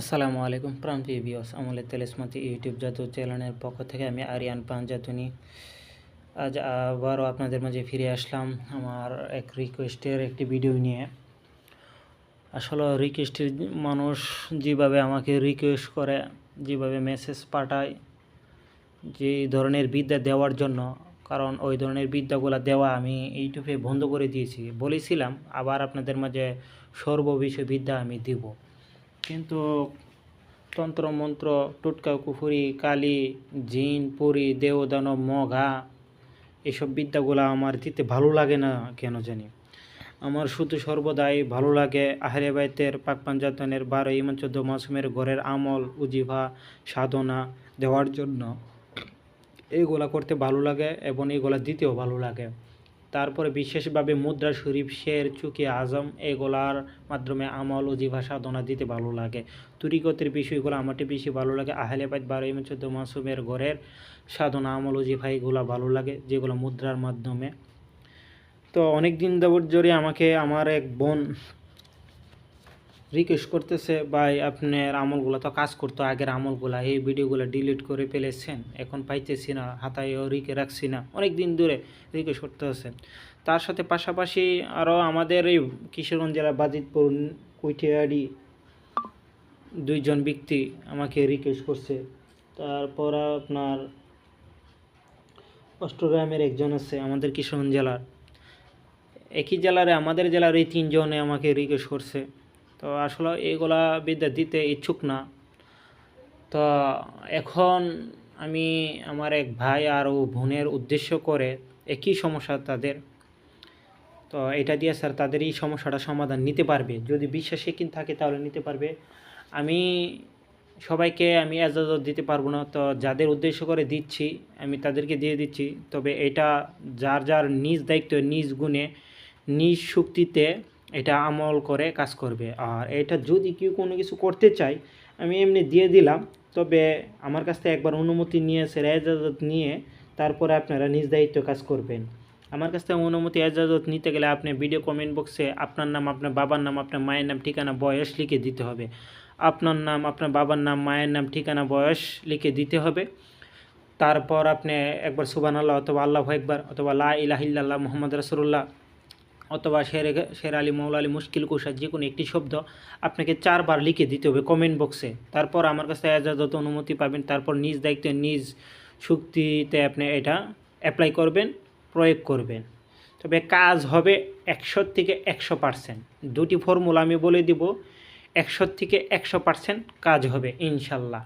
আসসালামু আলাইকুম প্রান্তীয় বিয়স আমলের তেলেসমাতি ইউটিউব জাদু চ্যানেলের পক্ষ থেকে আমি আরিয়ান পাঞ্জাতুনি আজ আবারও আপনাদের মাঝে ফিরে আসলাম আমার এক রিকোয়েস্টের একটি ভিডিও নিয়ে। আসলে রিকোয়েস্টের মানুষ যেভাবে আমাকে রিকোয়েস্ট করে, যেভাবে মেসেজ পাঠায়, যে ধরনের বিদ্যা দেওয়ার জন্য, কারণ ওই ধরনের বিদ্যাগুলো দেওয়া আমি ইউটিউবে বন্ধ করে দিয়েছি। বলেছিলাম, আবার আপনাদের মাঝে সর্ববিষয় বিদ্যা আমি দিব। কিন্তু তন্ত্র, মন্ত্র, টোটকা, কুফুরি, কালি, জিন, পুরি দেওদানব মঘা এসব বিদ্যাগুলো আমার দিতে ভালো লাগে না কেন জানি? আমার শুধু সর্বদাই ভালো লাগে আহরে বাইতের পাক পাঞ্জাতনের বারো ইমান চোদ্দ মাসুমের ঘরের আমল, উজিফা, সাধনা দেওয়ার জন্য। এইগুলা করতে ভালো লাগে এবং এইগুলা দিতেও ভালো লাগে। তারপরে বিশেষভাবে মুদ্রা শরীফ, শের, চুকি, আজম এগুলার মাধ্যমে আমল উজিফা সাধনা দিতে ভালো লাগে। তুরিকতের বিষয়গুলো আমারটি বেশি ভালো লাগে। আহলেবাদ বারো এম চোদ্দ মাসুমের ঘরের সাধনা, আমল ও জিভা এগুলো ভালো লাগে, যেগুলো মুদ্রার মাধ্যমে। তো অনেক দিন যাবত জোরে আমাকে, আমার এক বোন রিকোয়েস্ট করতেছে, ভাই, আপনার আমলগুলো তো কাজ করতো, আগের আমলগুলো, এই ভিডিওগুলো ডিলিট করে ফেলেছেন, এখন পাইতেছি না হাতায়ও রিকে রাখছি না। অনেক দিন ধরে রিকোয়েস্ট করতে করতেছে। তার সাথে পাশাপাশি আরও আমাদের এই কিশোরগঞ্জ জেলা বাজিতপুর কুইটিয়াড়ি দুইজন ব্যক্তি আমাকে রিকোয়েস্ট করছে। তারপর আপনার অষ্টগ্রামের একজন আছে আমাদের কিশোরগঞ্জ জেলার। একই জেলারে, আমাদের জেলার এই তিনজনে আমাকে রিকোয়েস্ট করছে। তো আসলে এগুলা বিদ্যা দিতে ইচ্ছুক না। তো এখন আমি আমার এক ভাই আর ও বোনের উদ্দেশ্য করে একই সমস্যা তাদের। তো এটা দিয়ে স্যার তাদের এই সমস্যাটা সমাধান নিতে পারবে। যদি বিশ্বাসে কিন থাকে তাহলে নিতে পারবে। আমি সবাইকে আমি এজাজত দিতে পারব না। তো যাদের উদ্দেশ্য করে দিচ্ছি, আমি তাদেরকে দিয়ে দিচ্ছি। তবে এটা যার যার নিজ দায়িত্ব, নিজ গুণে, নিজ শক্তিতে এটা আমল করে কাজ করবে। আর এটা যদি কেউ কোনো কিছু করতে চায়, আমি এমনি দিয়ে দিলাম। তবে আমার কাছ থেকে একবার অনুমতি নিয়ে স্যার এজাজত নিয়ে তারপরে আপনারা নিজ দায়িত্ব কাজ করবেন। আমার কাছ থেকে অনুমতি এজাজত নিতে গেলে আপনি ভিডিও কমেন্ট বক্সে আপনার নাম, আপনার বাবার নাম, আপনার মায়ের নাম, ঠিকানা, বয়স লিখে দিতে হবে। আপনার নাম, আপনার বাবার নাম, মায়ের নাম, ঠিকানা, বয়স লিখে দিতে হবে। তারপর আপনি একবার সুবান আল্লাহ অথবা আল্লাহ একবার অথবা লা ইলাহিল্লাহ মোহাম্মদ রসুল্লাহ অথবা শের শের আলী, মৌলা আলী, মুশকিল কুষা যে কোনো একটি শব্দ আপনাকে চারবার লিখে দিতে হবে কমেন্ট বক্সে তারপর আমার কাছে এজাজত অনুমতি পাবেন, তারপর নিজ দায়িত্বে, নিজ শক্তিতে আপনি এটা অ্যাপ্লাই করবেন, প্রয়োগ করবেন। তবে কাজ হবে একশো থেকে একশো পার্সেন্ট দুটি ফর্মুলা আমি বলে দিব, একশো থেকে একশো পার্সেন্ট কাজ হবে, ইনশাল্লাহ।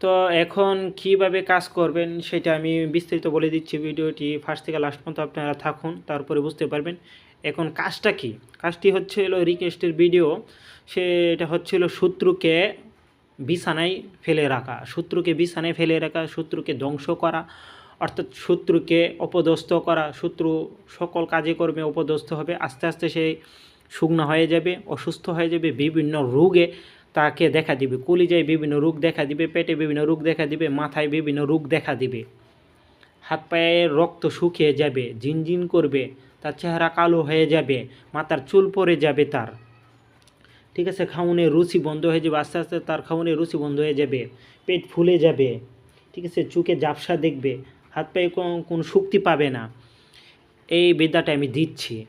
তো এখন কীভাবে কাজ করবেন সেটা আমি বিস্তারিত বলে দিচ্ছি ভিডিওটি। ফার্স্ট থেকে লাস্ট পর্যন্ত আপনারা থাকুন, তারপরে বুঝতে পারবেন। এখন কাজটা কি? কাজটি হচ্ছিল রিকোয়েস্টের ভিডিও সেটা হচ্ছিল শত্রুকে বিছানায় ফেলে রাখা। শত্রুকে বিছানায় ফেলে রাখা, শত্রুকে ধ্বংস করা, অর্থাৎ শত্রুকে অপদস্থ করা। শত্রু সকল কাজে কর্মে অপদস্থ হবে, আস্তে আস্তে সে শুকনো হয়ে যাবে, অসুস্থ হয়ে যাবে, বিভিন্ন রোগে তাকে দেখা দিবে, কলিজায় বিভিন্ন রোগ দেখা দিবে, পেটে বিভিন্ন রোগ দেখা দিবে, মাথায় বিভিন্ন রোগ দেখা দিবে। হাত পায়ে রক্ত শুকিয়ে যাবে ঝিনঝিন করবে, তার চেহারা কালো হয়ে যাবে, মাথার চুল পড়ে যাবে তার। ঠিক আছে, খাউনের রুচি বন্ধ হয়ে যাবে, আস্তে আস্তে তার খাউনের রুচি বন্ধ হয়ে যাবে, পেট ফুলে যাবে। ঠিক আছে, চোখে জাপসা দেখবে, হাত পায়ে কোনো শক্তি পাবে না। এই বিদ্যাটা আমি দিচ্ছি।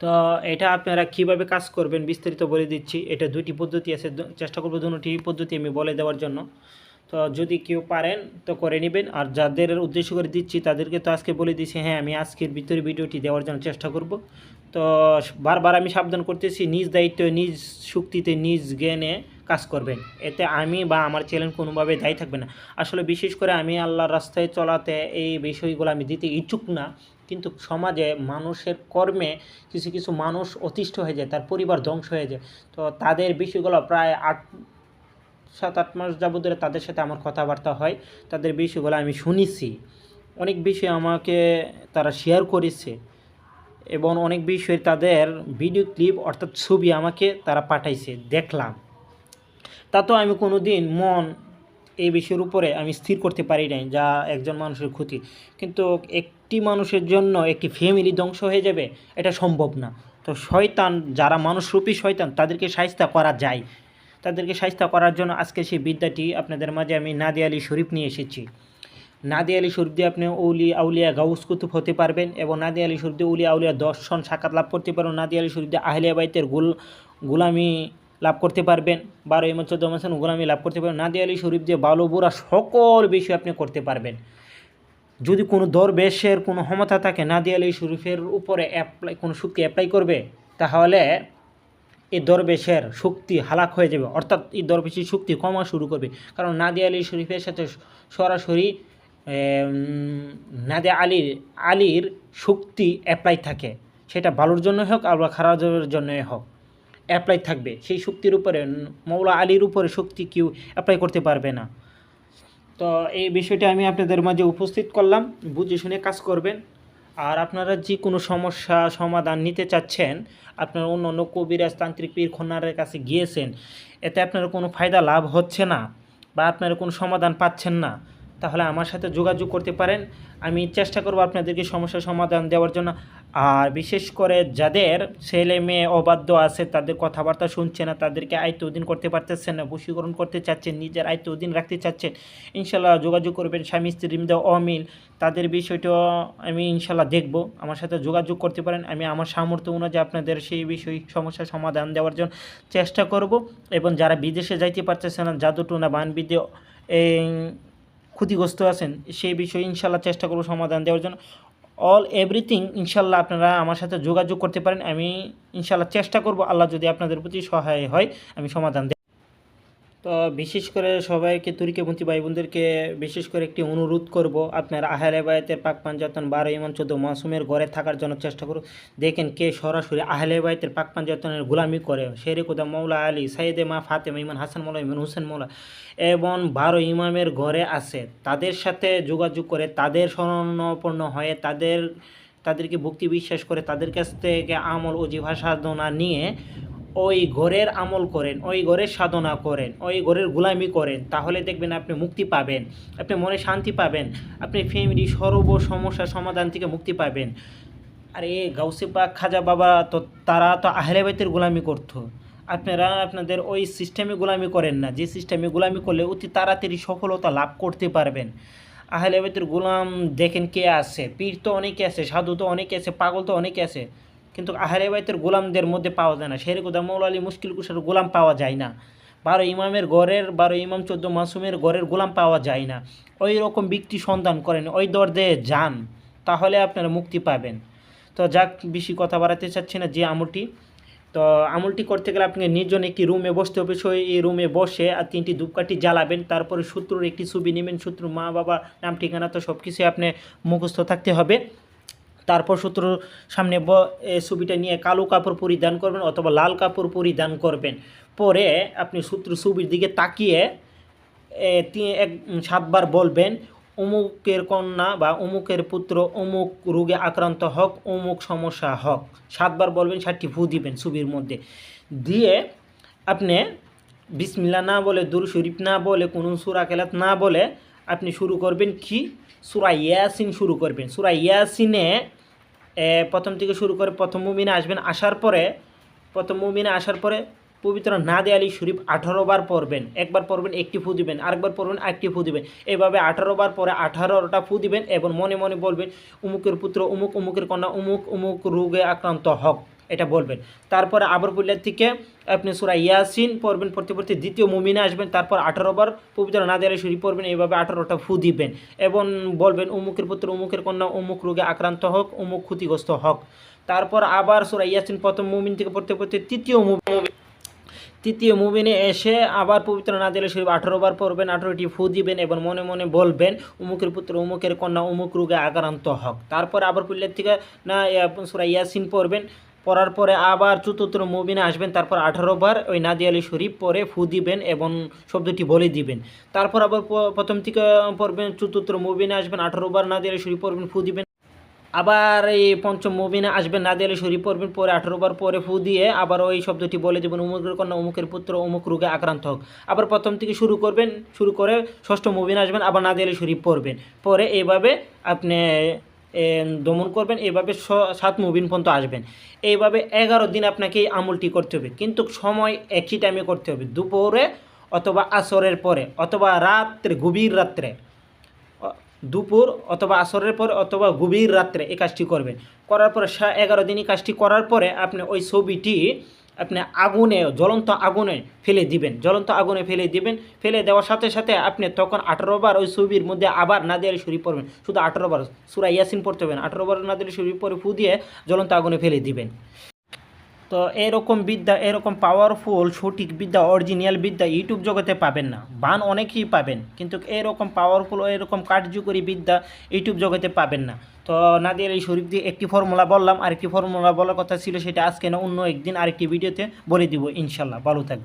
তো এটা আপনারা কীভাবে কাজ করবেন বিস্তারিত বলে দিচ্ছি। এটা দুইটি পদ্ধতি আছে চেষ্টা করব দুটি পদ্ধতি আমি বলে দেওয়ার জন্য। তো যদি কেউ পারেন তো করে নেবেন। আর যাদের উদ্দেশ্য করে দিচ্ছি তাদেরকে তো আজকে বলে দিচ্ছি হ্যাঁ আমি আজকের ভিতরে ভিডিওটি দেওয়ার জন্য চেষ্টা করব। তো বারবার আমি সাবধান করতেছি, নিজ দায়িত্ব, নিজ শক্তিতে, নিজ জ্ঞানে কাজ করবেন। এতে আমি বা আমার চ্যানেল কোনোভাবে দায়ী থাকবে না। আসলে বিশেষ করে আমি আল্লাহর রাস্তায় চলাতে এই বিষয়গুলো আমি দিতে ইচ্ছুক না। কিন্তু সমাজে মানুষের কর্মে কিছু কিছু মানুষ অতিষ্ঠ হয়ে যায়, তার পরিবার ধ্বংস হয়ে যায়। তো তাদের বিষয়গুলো প্রায় আট, সাত, আট মাস যাবত ধরে তাদের সাথে আমার কথাবার্তা হয়। তাদের বিষয়গুলো আমি শুনেছি। অনেক বিষয় আমাকে তারা শেয়ার করেছে। এবং অনেক বিষয়ে তাদের ভিডিও ক্লিপ অর্থাৎ ছবি আমাকে তারা পাঠাইছে। দেখলাম। তা তো আমি কোনো দিন মন এই বিষয়ের উপরে আমি স্থির করতে পারি নাই, যা একজন মানুষের ক্ষতি। কিন্তু একটি মানুষের জন্য একটি ফ্যামিলি ধ্বংস হয়ে যাবে, এটা সম্ভব না। তো শয়তান, যারা মানুষরূপী শয়তান, তাদেরকে সাহিস্তা করা যায়। তাদেরকে সাহিত্য করার জন্য আজকে সেই বিদ্যাটি আপনাদের মাঝে আমি নাদি আলী শরীফ নিয়ে এসেছি। নাদি আলী শরীফ দিয়ে আপনি উলি, আউলিয়া গাউস কুতুব হতে পারবেন এবং নাদি আলী শরীফ দিয়ে উলি, আউলিয়া দর্শন সাক্ষাৎ লাভ করতে পারবেন। নাদি আলী শরীফ দিয়ে আহলিয়া বাইতের গুল, গুলামি লাভ করতে পারবেন। বারো ইমান চোদ্দ মাসেন গুলামি লাভ করতে পারবেন। নাদি আলী শরীফ যে বালো বুড়া সকল বিষয় আপনি করতে পারবেন। যদি কোনো দরবেশের কোনো ক্ষমতা থাকে নাদি আলী শরীফের উপরে অ্যাপ্লাই কোনো শক্তি অ্যাপ্লাই করবে তাহলে এই দরবেশের শক্তি হালাক হয়ে যাবে। অর্থাৎ এই দরবেশের শক্তি কমা শুরু করবে। কারণ নাদি আলী শরীফের সাথে সরাসরি এম, নাদে আলীর আলীর শক্তি অ্যাপ্লাই থাকে। সেটা ভালোর জন্য হোক আবার খারাপের জন্যই হোক। অ্যাপ্লাই থাকবে। সেই শক্তির উপরে, মৌলা আলীর উপরে শক্তি কেউ অ্যাপ্লাই করতে পারবে না। তো এই বিষয়টা আমি আপনাদের মাঝে উপস্থিত করলাম। বুঝে শুনে কাজ করবেন। আর আপনারা যে কোনো সমস্যা সমাধান নিতে চাচ্ছেন, আপনারা অন্য অন্য কবিরাজ তান্ত্রিক পীর খন্নারের কাছে গিয়েছেন, এতে আপনার কোনো ফায়দা লাভ হচ্ছে না বা আপনারা কোনো সমাধান পাচ্ছেন না। তাহলে আমার সাথে যোগাযোগ করতে পারেন। আমি চেষ্টা করব আপনাদেরকে সমস্যার সমাধান দেওয়ার জন্য। আর বিশেষ করে যাদের ছেলে মেয়ে অবাধ্য আছে, তাদের কথাবার্তা শুনছে না, তাদেরকে আয়ত্ত অধীন করতে পারতেছেন না, বশীকরণ করতে চাচ্ছেন নিজের আয়ত্ত অধীন রাখতে চাচ্ছেন ইনশাল্লাহ যোগাযোগ করবেন স্বামী স্ত্রীর মধ্যে অমিল। তাদের বিষয়টা আমি ইনশাল্লাহ দেখব। আমার সাথে যোগাযোগ করতে পারেন। আমি আমার সামর্থ্য অনুযায়ী আপনাদের সেই বিষয় সমস্যার সমাধান দেওয়ার জন্য চেষ্টা করব। এবং যারা বিদেশে যাইতে পারতেছে না জাদুটুনা বানবিদ্যে এই ক্ষতিগ্রস্ত আছেন সেই বিষয়ে ইনশাল্লাহ চেষ্টা করব সমাধান দেওয়ার জন্য। অল এভরিথিং ইনশাল্লাহ আপনারা আমার সাথে যোগাযোগ করতে পারেন। আমি ইনশাল্লাহ চেষ্টা করব আল্লাহ যদি আপনাদের প্রতি সহায় হয়, আমি সমাধান তো বিশেষ করে সবাইকে তুরিকেবন্তি ভাই বোনদেরকে বিশেষ করে একটি অনুরোধ করব, আপনার আহলে বায়তের পাক পাঞ্জাতন বারো ইমান চোদ্দ মাসুমের ঘরে থাকার জন্য চেষ্টা করুন। দেখেন কে সরাসরি আহলে বায়তের পাক পাঞ্জাতনের গোলামি করে। শেরে কোদা মৌলা আলী সাইদে মা ফাতেমা ইমান হাসান মৌলা ইমান হুসেন মৌলা এবং বারো ইমামের ঘরে আছে। তাদের সাথে যোগাযোগ করে, তাদের শরণাপন্ন হয়ে, তাদের, তাদেরকে ভক্তি বিশ্বাস করে, তাদের কাছ থেকে আমল ও অজিভা সাধনা নিয়ে ওই ঘরের আমল করেন, ওই ঘরের সাধনা করেন, ওই ঘরের গুলামি করেন, তাহলে দেখবেন আপনি মুক্তি পাবেন, আপনি মনে শান্তি পাবেন, আপনি ফ্যামিলি সর্ব সমস্যা সমাধান থেকে মুক্তি পাবেন। আর এই গাউসে পাক খাজা বাবা তো, তারা তো আহলে বাইতের গোলামি করতো। আপনারা আপনাদের ওই সিস্টেমে গোলামি করেন না, যে সিস্টেমে গোলামি করলে অতি তাড়াতাড়ি সফলতা লাভ করতে পারবেন। আহলে বাইতের গোলাম দেখেন কে আছে, পীর তো অনেকে আছে, সাধু তো অনেকে আছে, পাগল তো অনেকে আছে। কিন্তু আহারে বাইতের গোলামদের মধ্যে পাওয়া যায় না। শেরকুদা মৌলা আলী মুশকিল কুশার গোলাম পাওয়া যায় না। বারো ইমামের ঘরের, বারো ইমাম চোদ্দ মাসুমের ঘরের গোলাম পাওয়া যায় না। ওই রকম ব্যক্তি সন্ধান করেন, ওই দরদে যান, তাহলে আপনারা মুক্তি পাবেন। তো যাক, বেশি কথা বাড়াতে চাচ্ছি না যে আমলটি। তো আমলটি করতে গেলে আপনাকে নির্জন একটি রুমে বসতে হবে। সেই এই রুমে বসে আর তিনটি ধূপকাঠি জ্বালাবেন, তারপরে শত্রুর একটি ছবি নেবেন। শত্রু মা বাবা নাম ঠিকানা তো সব কিছুই আপনি মুখস্থ থাকতে হবে। তারপর শত্রুর সামনে ছবিটা নিয়ে কালো কাপড় পরিধান করবেন অথবা লাল কাপড় পরিধান করবেন। পরে আপনি শত্রু ছবির দিকে তাকিয়ে এক সাতবার বলবেন, অমুকের কন্যা বা অমুকের পুত্র, অমুক রোগে আক্রান্ত হোক, অমুক সমস্যা হোক। সাতবার বলবেন, সাতটি ফু দিবেন ছবির মধ্যে। দিয়ে আপনি বিসমিল্লা না বলে দুরু শরীফ না বলে, কোনো সুরা কেলাত না বলে আপনি শুরু করবেন কি? সুরা ইয়াসিন শুরু করবেন। সুরা ইয়াসিনে প্রথম থেকে শুরু করে প্রথম মুমিনে আসবেন, আসার পরে, প্রথম মুমিনে আসার পরে পবিত্র না দেয়ালি শরীফ আঠারো বার পড়বেন। একবার পড়বেন, একটি ফু দিবেন, আরেকবার পড়বেন একটি ফু দিবেন। এভাবে আঠারো বার পরে আঠারোটা ফু দিবেন এবং মনে মনে বলবেন, উমুকের পুত্র, উমুক, উমুকের কন্যা, উমুক উমুক রোগে আক্রান্ত হক। এটা বলবেন। তারপরে আবার বললেন থেকে আপনি সুরা ইয়াসিন পড়বেন, পড়তে দ্বিতীয় মুমিনে আসবেন, তারপর আঠারো বার পবিত্র নাদে আলী শরীফ পড়বেন, এইভাবে আঠারোটা ফু দিবেন এবং বলবেন, উমুকের পুত্র, উমুকের কন্যা, উমুক রোগে আক্রান্ত হোক, উমুক ক্ষতিগ্রস্ত হোক। তারপর আবার সুরা ইয়াসিন প্রথম মুমিন থেকে পড়তে পড়তে তৃতীয় মুমিন, তৃতীয় মুমিনে এসে আবার পবিত্র নাদিল শরীফ আঠারো বার পড়বেন, আঠারোটি ফু দিবেন এবং মনে মনে বলবেন, উমুকের পুত্র, উমুকের কন্যা, উমুক রোগে আক্রান্ত হক। তারপর আবার পুল্লের থেকে না সুরা ইয়াসিন পড়বেন পড়ার পরে আবার চতুর্থ মুবিনে আসবেন, তারপর আঠারো বার ওই নাদি আলী শরীফ পরে ফু দিবেন এবং শব্দটি বলে দিবেন। তারপর আবার প্রথম থেকে পড়বেন, চতুর্থ মুবিনে আসবেন, আঠারো বার নাদি আলী শরীফ পড়বেন, ফু দিবেন। আবার এই পঞ্চম মুবিনে আসবেন নাদি আলী শরীফ পড়বেন, পরে আঠারো বার পরে ফু দিয়ে আবার ওই শব্দটি বলে দেবেন উমুকের কন্যা, উমুকের পুত্র অমুক রোগে আক্রান্ত হোক। আবার প্রথম থেকে শুরু করবেন, শুরু করে ষষ্ঠ মুবিনে আসবেন, আবার নাদি আলী শরীফ পড়বেন। পরে এইভাবে আপনি দমন করবেন। এভাবে সাত মুবিন পর্যন্ত আসবেন। এইভাবে এগারো দিন আপনাকে এই আমলটি করতে হবে। কিন্তু সময় একই টাইমে করতে হবে। দুপুরে অথবা আসরের পরে অথবা রাত্রে, গভীর রাত্রে। দুপুর অথবা আসরের পরে অথবা গভীর রাত্রে এই কাজটি করবেন। করার পরে এগারো দিন এই কাজটি করার পরে আপনি ওই ছবিটি আপনি আগুনে, জ্বলন্ত আগুনে ফেলে দিবেন। জ্বলন্ত আগুনে ফেলে দিবেন। ফেলে দেওয়ার সাথে সাথে আপনি তখন আঠারো বার ওই ছবির মধ্যে আবার নাদিয়ালি শরীফ পড়বেন। শুধু আঠারো বার, সুরা ইয়াসিন পড়তে হবেন আঠারো বার নাদিয়ালি শরীফ পরে ফু দিয়ে জ্বলন্ত আগুনে ফেলে দিবেন। তো এরকম বিদ্যা, এরকম পাওয়ারফুল সঠিক বিদ্যা অরিজিনাল বিদ্যা ইউটিউব জগতে পাবেন না। বান অনেকেই পাবেন। কিন্তু এরকম পাওয়ারফুল এরকম কার্যকরী বিদ্যা ইউটিউব জগতে পাবেন না। তো নাদিয়ার এই শরীফ দিয়ে একটি ফর্মুলা বললাম, আরেকটি ফর্মুলা বলার কথা ছিল সেটা আজকে না, অন্য একদিন আরেকটি ভিডিওতে বলে দিব, ইনশাল্লাহ। ভালো থাকবে